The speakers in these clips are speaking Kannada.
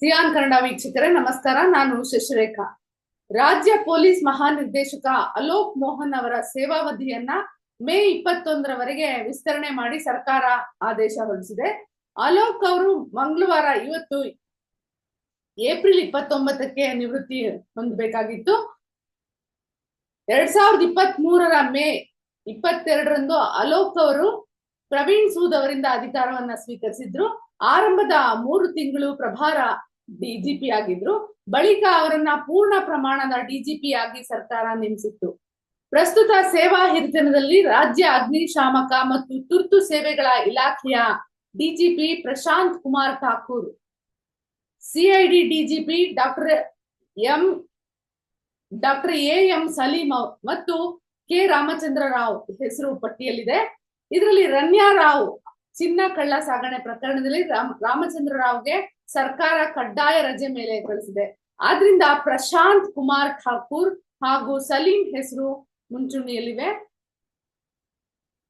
ಸಿಯಾನ್ ಕನ್ನಡ ವೀಕ್ಷಕರೇ, ನಮಸ್ಕಾರ. ನಾನು ಶಶಿರೇಖಾ. ರಾಜ್ಯ ಪೊಲೀಸ್ ಮಹಾನಿರ್ದೇಶಕ ಅಲೋಕ್ ಮೋಹನ್ ಅವರ ಸೇವಾವಧಿಯನ್ನ ಮೇ ಇಪ್ಪತ್ತೊಂದರವರೆಗೆ ವಿಸ್ತರಣೆ ಮಾಡಿ ಸರ್ಕಾರ ಆದೇಶ ಹೊರಡಿಸಿದೆ. ಅಲೋಕ್ ಅವರು ಮಂಗಳವಾರ ಇವತ್ತು ಏಪ್ರಿಲ್ ಇಪ್ಪತ್ತೊಂಬತ್ತಕ್ಕೆ ನಿವೃತ್ತಿ ಹೊಂದಬೇಕಾಗಿತ್ತು. ಎರಡ್ ಸಾವಿರದ ಇಪ್ಪತ್ತ್ ಮೂರರ ಮೇ ಇಪ್ಪತ್ತೆರಡರಂದು ಅಲೋಕ್ ಅವರು ಪ್ರವೀಣ್ ಸೂದ್ ಅವರಿಂದ ಅಧಿಕಾರವನ್ನ ಸ್ವೀಕರಿಸಿದ್ರು. ಆರಂಭದ ಮೂರು ತಿಂಗಳು ಪ್ರಭಾರ ಡಿಜಿಪಿ ಆಗಿದ್ರು. ಬಳಿಕ ಅವರನ್ನ ಪೂರ್ಣ ಪ್ರಮಾಣದ ಡಿಜಿಪಿ ಆಗಿ ಸರ್ಕಾರ ನೇಮಿಸಿತ್ತು. ಪ್ರಸ್ತುತ ಸೇವಾ ಹಿರಿತನದಲ್ಲಿ ರಾಜ್ಯ ಅಗ್ನಿಶಾಮಕ ಮತ್ತು ತುರ್ತು ಸೇವೆಗಳ ಇಲಾಖೆಯ DGP Prashant Kumar Thakur. CID DGP doctor M, doctor A M Salim ಮತ್ತು ಕೆ ರಾಮಚಂದ್ರ ರಾವ್ ಹೆಸರು ಪಟ್ಟಿಯಲ್ಲಿದೆ. ಇದರಲ್ಲಿ ರನ್ಯಾ ರಾವ್, ಚಿನ್ನ ಕಳ್ಳ ಸಾಗಣೆ ಪ್ರಕರಣದಲ್ಲಿ ರಾಮ್, ರಾಮಚಂದ್ರ ರಾವ್ಗೆ ಸರ್ಕಾರ ಕಡ್ಡಾಯ ರಜೆ ಮೇಲೆ ಕಳಿಸಿದೆ ಆದ್ರಿಂದ ಪ್ರಶಾಂತ್ ಕುಮಾರ್ ಠಾಕೂರ್ ಹಾಗೂ ಸಲೀಂ ಹೆಸರು ಮುಂಚೂಣಿಯಲ್ಲಿವೆ.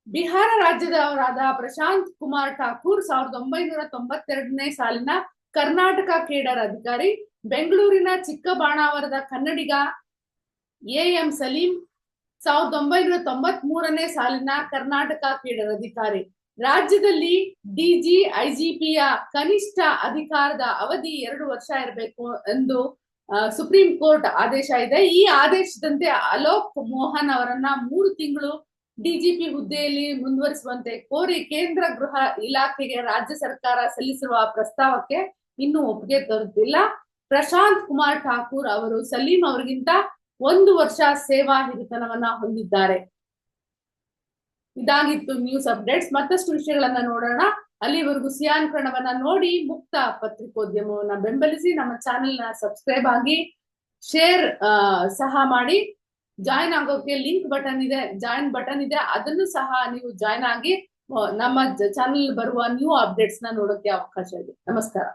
ಬಿಹಾರ ರಾಜ್ಯದವರಾದ ಪ್ರಶಾಂತ್ ಕುಮಾರ್ ಠಾಕೂರ್ ಸಾವಿರದ ಒಂಬೈನೂರ ತೊಂಬತ್ತೆರಡನೇ ಸಾಲಿನ ಕರ್ನಾಟಕ ಕೇಡರ್ ಅಧಿಕಾರಿ, ಬೆಂಗಳೂರಿನ ಚಿಕ್ಕಬಾಣಾವರದ ಕನ್ನಡಿಗ ಎ ಎಂ ಸಲೀಂ ಸಾವಿರದ ಒಂಬೈನೂರ ತೊಂಬತ್ ಮೂರನೇ ಸಾಲಿನ ಕರ್ನಾಟಕ ಕೇಡರ್ ಅಧಿಕಾರಿ ರಾಜ್ಯದಲ್ಲಿ ಡಿಜಿ ಐಜಿಪಿಯ ಕನಿಷ್ಠ ಅಧಿಕಾರದ ಅವಧಿ ಎರಡು ವರ್ಷ ಇರಬೇಕು ಎಂದು ಸುಪ್ರೀಂ ಕೋರ್ಟ್ ಆದೇಶ ಇದೆ. ಈ ಆದೇಶದಂತೆ ಅಲೋಕ್ ಮೋಹನ್ ಅವರನ್ನ ಮೂರು ತಿಂಗಳು ಡಿಜಿಪಿ ಹುದ್ದೆಯಲ್ಲಿ ಮುಂದುವರಿಸುವಂತೆ ಕೋರಿ ಕೇಂದ್ರ ಗೃಹ ಇಲಾಖೆಗೆ ರಾಜ್ಯ ಸರ್ಕಾರ ಸಲ್ಲಿಸಿರುವ ಪ್ರಸ್ತಾವಕ್ಕೆ ಇನ್ನೂ ಒಪ್ಪಿಗೆ ದೊರೆತಿಲ್ಲ. ಪ್ರಶಾಂತ್ ಕುಮಾರ್ ಠಾಕೂರ್ ಅವರು, ಸಲೀಂ ಅವರಿಗಿಂತ ಒಂದು ವರ್ಷ ಸೇವಾ ಹಿರಿತನವನ್ನ ಹೊಂದಿದ್ದಾರೆ. ಇದಾಗಿತ್ತು ನ್ಯೂಸ್ ಅಪ್ಡೇಟ್ಸ್ ಮತ್ತಷ್ಟು ವಿಷಯಗಳನ್ನ ನೋಡೋಣ. ಅಲ್ಲಿವರೆಗೂ ಸಿಯಾನ್ ನೋಡಿ ಮುಕ್ತ ಪತ್ರಿಕೋದ್ಯಮವನ್ನ ಬೆಂಬಲಿಸಿ ನಮ್ಮ ಚಾನೆಲ್ನ ಸಬ್ಸ್ಕ್ರೈಬ್ ಆಗಿ ಶೇರ್ ಸಹ ಮಾಡಿ. ಜಾಯಿನ್ ಆಗೋಕೆ ಲಿಂಕ್ ಬಟನ್ ಇದೆ. ಜಾಯಿನ್ ಬಟನ್ ಇದೆ. ಅದನ್ನು ಸಹ ನೀವು ಜಾಯಿನ್ ಆಗಿ ನಮ್ಮ ಚಾನೆಲ್ ಬರುವ ನ್ಯೂ ಅಪ್ಡೇಟ್ಸ್ನ ನೋಡೋಕೆ ಅವಕಾಶ ಇದೆ. ನಮಸ್ಕಾರ.